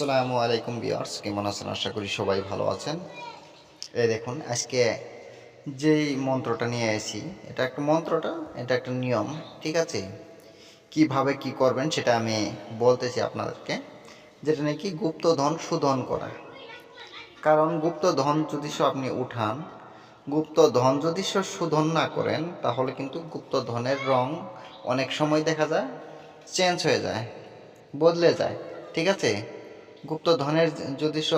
আসসালামু আলাইকুম বিয়ার্স কেমন আছেন? আশা করি সবাই ভালো আছেন। এই দেখুন, আজকে যেই মন্ত্রটা নিয়ে এসেছি এটা একটা মন্ত্রটা, এটা একটা নিয়ম, ঠিক আছে? কীভাবে কি করবেন সেটা আমি বলতেছি আপনাদেরকে, যেটা নাকি গুপ্তধন শোধন করা। কারণ গুপ্তধন যদি সব আপনি উঠান, গুপ্তধন যদি সব শোধন না করেন, তাহলে কিন্তু গুপ্ত ধনের রং অনেক সময় দেখা যায়, চেঞ্জ হয়ে যায়, বদলে যায়, ঠিক আছে? গুপ্তধনের যদি স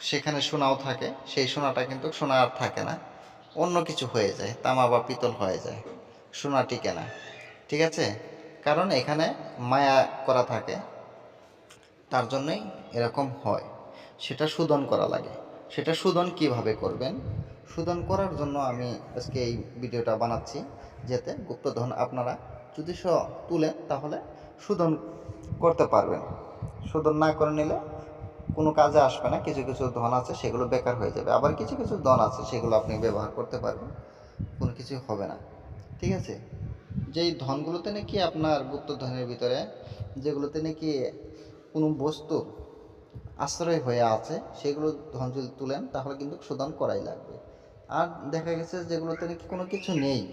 সেখানে সোনাও থাকে, সেই সোনাটা কিন্তু সোনা আর থাকে না। অন্য কিছু হয়ে যায়, তামা বা পিতল হয়ে যায়, সোনা টিকে না। ঠিক আছে? কারণ এখানে মায়া করা থাকে, তার জন্যই এরকম হয়। সেটা শোধন করা লাগে। সেটা শোধন কীভাবে করবেন? শোধন করার জন্য আমি আজকে এই ভিডিওটা বানাচ্ছি, যাতে গুপ্তধন আপনারা যদি স তুলে তাহলে শোধন করতে পারবেন। শোধন না করে নিলে কোনো কাজে আসবে না। কিছু কিছু ধন আছে, সেগুলো বেকার হয়ে যাবে। আবার কিছু কিছু ধন আছে, সেগুলো আপনি ব্যবহার করতে পারবেন। কোনো কিছু হবে না। ঠিক আছে? যেই ধনগুলোতে নাকি আপনার গুপ্ত ধনের ভিতরে যেগুলোতে নাকি কোনো বস্তু আশ্রয় হয়ে আছে, সেগুলো ধন যদি তুলেন, তাহলে কিন্তু শোধন করাই লাগবে। আর দেখা গেছে যেগুলোতে নাকি কোনো কিছু নেই,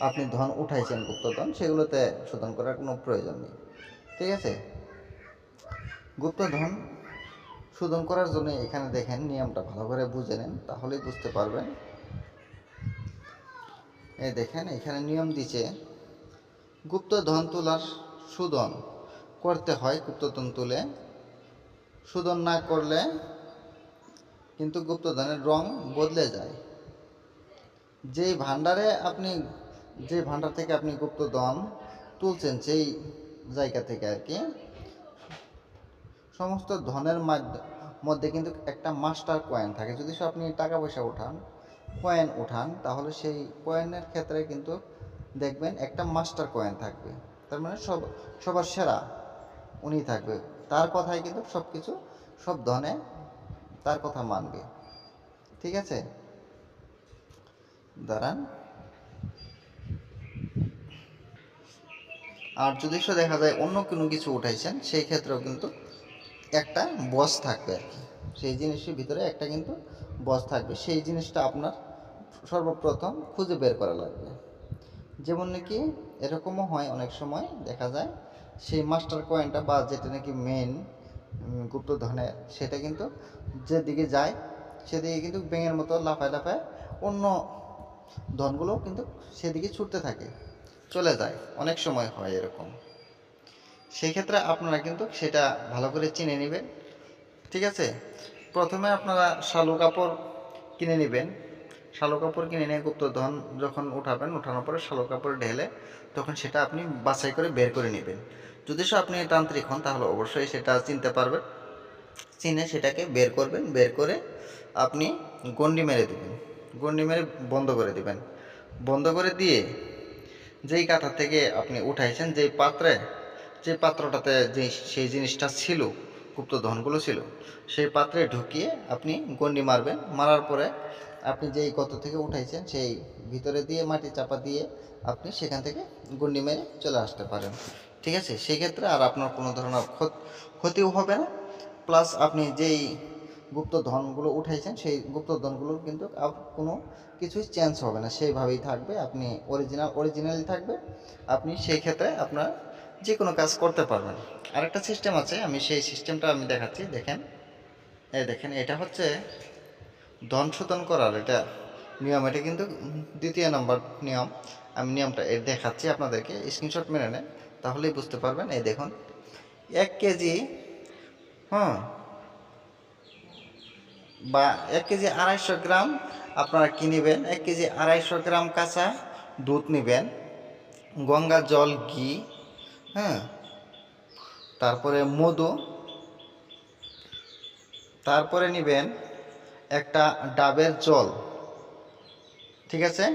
আপনি ধন উঠাইছেন গুপ্তধন সেগুলোতে শোধন করার কোনো প্রয়োজন নেই। ঠিক আছে? গুপ্তধন শোধন করার জন্য এখানে দেখেন নিয়মটা ভালো করে বুঝে নেন, তাহলেই বুঝতে পারবেন। এই দেখেন, এখানে নিয়ম দিছে, গুপ্তধন তোলার শোধন করতে হয় গুপ্তধন তুলে। শোধন না করলে কিন্তু গুপ্তধনের রং বদলে যায়। যেই ভান্ডারে আপনি, যে ভান্ডার থেকে আপনি গুপ্তধন তুলছেন, সেই জায়গা থেকে আর কি সমস্ত ধনের মাধ্য- কিন্তু একটা মাস্টার কয়েন থাকে। যদি আপনি টাকা পয়সা উঠান কয়েন উঠান, তাহলে সেই কয়েনের ক্ষেত্রে কিন্তু দেখবেন একটা মাস্টার কয়েন থাকবে। তার মানে সব, সবার সেরা উনি থাকবে। তার কথাই কিন্তু সব কিছু সব ধনে তার কথা মানবে। ঠিক আছে? দাঁড়ান। আর যদি দেখা যায় অন্য কোনো কিছু উঠাইছেন, সেই ক্ষেত্রেও কিন্তু একটা বস থাকবে আর কি। সেই জিনিসের ভিতরে একটা কিন্তু বস থাকবে। সেই জিনিসটা আপনার সর্বপ্রথম খুঁজে বের করা লাগবে। যেমন নাকি এরকমও হয় অনেক সময়, দেখা যায় সেই মাস্টার কয়েনটা বা যেটা নাকি মেন গুপ্তধনের, সেটা কিন্তু যেদিকে যায়, সেদিকে কিন্তু ব্যাঙের মতো লাফায় লাফায় অন্য ধনগুলো কিন্তু সেদিকে ছুটতে থাকে, চলে যায়। অনেক সময় হয় এরকম। সেই ক্ষেত্রে আপনারা কিন্তু সেটা ভালো করে চিনে নেবেন। ঠিক আছে? প্রথমে আপনারা শালু কাপড় কিনে নেবেন। শালু কাপড় কিনে নিয়ে গুপ্তধন যখন উঠাবেন, উঠানোর পরে শালু কাপড় ঢেলে তখন সেটা আপনি বাছাই করে বের করে নেবেন। যদি সে আপনি তান্ত্রিক হন, তাহলে অবশ্যই সেটা চিনতে পারবেন। চিনে সেটাকে বের করবেন, বের করে আপনি গন্ডি মেরে দেবেন। গন্ডি মেরে বন্ধ করে দিবেন। বন্ধ করে দিয়ে যেই কাঁথা থেকে আপনি উঠাইছেন, যেই পাত্রে যে পাত্রটাতে সেই জিনিসটা ছিল, গুপ্ত ধনগুলো ছিল, সেই পাত্রে ঢুকিয়ে আপনি গন্ডি মারবেন। মারার পরে আপনি যেই গত থেকে উঠাইছেন, সেই ভিতরে দিয়ে মাটি চাপা দিয়ে আপনি সেখান থেকে গন্ডি মেরে চলে আসতে পারেন। ঠিক আছে? সেক্ষেত্রে আর আপনার কোনো ধরনের ক্ষত- ক্ষতিও হবে না। প্লাস আপনি যেই গুপ্ত ধনগুলো উঠাইছেন, সেই গুপ্ত ধনগুলোর কিন্তু কোনো কিছুই চেঞ্জ হবে না। সেইভাবেই থাকবে। আপনি অরিজিনাল অরিজিনালি থাকবে। আপনি সেই ক্ষেত্রে আপনার যে কোনো কাজ করতে পারবেন। আরেকটা সিস্টেম আছে, আমি সেই সিস্টেমটা আমি দেখাচ্ছি, দেখেন। এই দেখেন, এটা হচ্ছে ধন শোধন করার, এটা নিয়ম, এটা কিন্তু দ্বিতীয় নম্বর নিয়ম। আমি নিয়মটা এর দেখাচ্ছি আপনাদেরকে স্ক্রিনশট মেনে নেন, তাহলেই বুঝতে পারবেন। এই দেখুন, এক কেজি হ্যাঁ বা এক কেজি আড়াইশো গ্রাম আপনারা কি নেবেন? এক কেজি আড়াইশো গ্রাম কাঁচা দুধ নেবেন, গঙ্গা জল, ঘি হ্যাঁ। তারপরে মধু। তারপরে নেবেন একটা ডাবের জল। ঠিক আছে?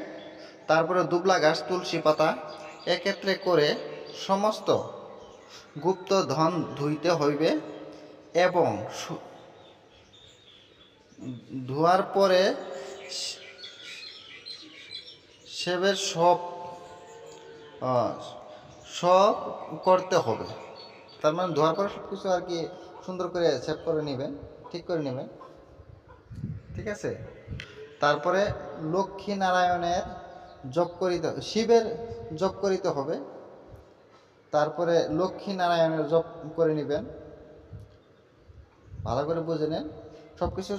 তারপরে দুবলা গাছ, তুলসী পাতা একত্রে করে সমস্ত গুপ্ত ধন ধুইতে হইবে এবং ধোয়ার পরে সেবের সব সব করতে হবে। তার মানে ধোয়ার পরে সব কিছু আর কি সুন্দর করে সেভ করে নেবেন, ঠিক করে নেবেন। ঠিক আছে? তারপরে লক্ষ্মী নারায়ণের জপ করিতে শিবের জপ করিতে হবে। তারপরে লক্ষ্মী নারায়ণের জপ করে নেবেন। ভালো করে বুঝে নেন। সব কিছু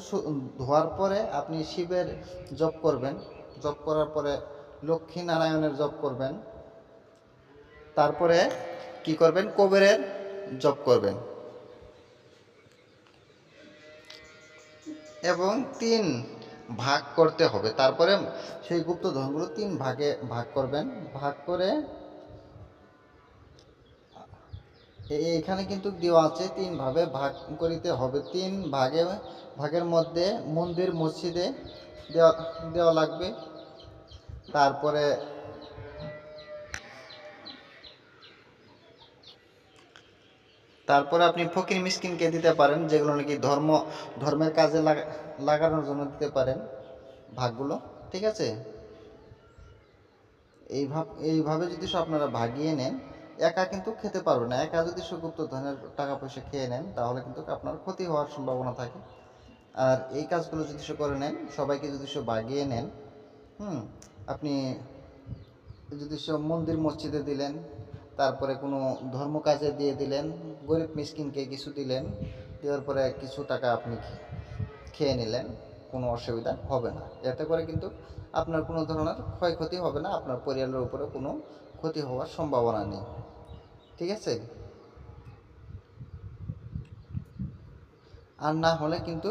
ধোয়ার পরে আপনি শিবের জপ করবেন। জপ করার পরে লক্ষ্মী নারায়ণের জপ করবেন। তারপরে কি করবেন? কবিরের জপ করবেন। এবং তিন ভাগ করতে হবে। তারপরে সেই গুপ্তধনগুলো তিন ভাগে ভাগ করবেন। ভাগ করে এইখানে কিন্তু দেওয়া আছে তিন ভাবে ভাগ করিতে হবে। তিন ভাগে, ভাগের মধ্যে মন্দির মসজিদে দেওয়া দেওয়া লাগবে। তারপরে তারপরে আপনি ফকির মিসকিনকে দিতে পারেন, যেগুলো নাকি ধর্ম, ধর্মের কাজে লাগা- লাগানোর জন্য দিতে পারেন ভাগগুলো, ঠিক আছে? এইভাবে এইভাবে যদি সব আপনারা ভাগিয়ে নেন, একা কিন্তু খেতে পারবে না। একা যদি সুগুপ্ত ধনের টাকা পয়সা খেয়ে নেন, তাহলে কিন্তু আপনার ক্ষতি হওয়ার সম্ভাবনা থাকে। আর এই কাজগুলো যদি সে করে নেন, সবাইকে যদি সে বাগিয়ে নেন, হুম, আপনি যদি সব মন্দির মসজিদে দিলেন তারপরে কোনো ধর্ম কাজে দিয়ে দিলেন, গরিব মিসকিনকে কিছু দিলেন, দেওয়ার পরে কিছু টাকা আপনি খেয়ে নিলেন, কোনো অসুবিধা হবে না। এতে করে কিন্তু আপনার কোনো ধরনের ক্ষয়ক্ষতি হবে না, আপনার পরিবারের উপরে কোনো ক্ষতি হওয়ার সম্ভাবনা নেই। ঠিক আছে? আর না হলে কিন্তু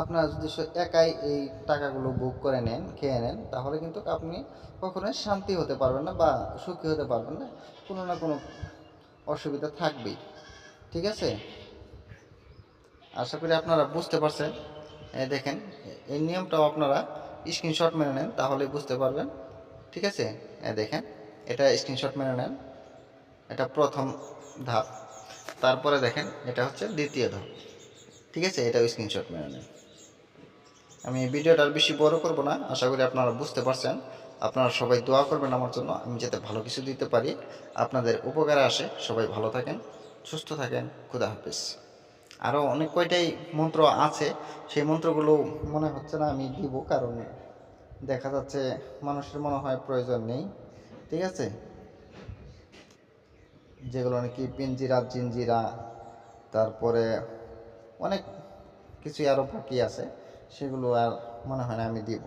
আপনার যদি একাই এই টাকাগুলো বুক করে নেন, খেয়ে নেন, তাহলে কিন্তু আপনি কখনোই শান্তি হতে পারবেন না বা সুখী হতে পারবেন না। কোনো না কোনো অসুবিধা থাকবেই। ঠিক আছে? আশা করি আপনারা বুঝতে পারছেন। দেখেন, এই নিয়মটাও আপনারা স্ক্রিনশট মেনে নেন তাহলে বুঝতে পারবেন। ঠিক আছে? দেখেন, এটা স্ক্রিনশট মেনে নেন। এটা প্রথম ধাপ। তারপরে দেখেন, এটা হচ্ছে দ্বিতীয় ধাপ। ঠিক আছে? এটাও স্ক্রিনশট মেনে নেন। আমি ভিডিওটা বেশি বড় করব না। আশা করি আপনারা বুঝতে পারছেন। আপনারা সবাই দোয়া করবেন আমার জন্য। আমি যাতে ভালো কিছু দিতে পারি। আপনাদের উপকারে আসে। সবাই ভালো থাকেন, সুস্থ থাকেন। খুদা হাফিজ। আরও অনেক কয়টাই মন্ত্র আছে। সেই মন্ত্রগুলো মনে হচ্ছে না আমি দিব কারণ দেখা যাচ্ছে মানুষের মনে হয় প্রয়োজন নেই। ঠিক আছে? যেগুলো নাকি পিঞ্জিরা, জিঞ্জিরা, তারপরে অনেক কিছুই আরও বাকি আছে। সেগুলো আর মনে হয় না আমি দিব।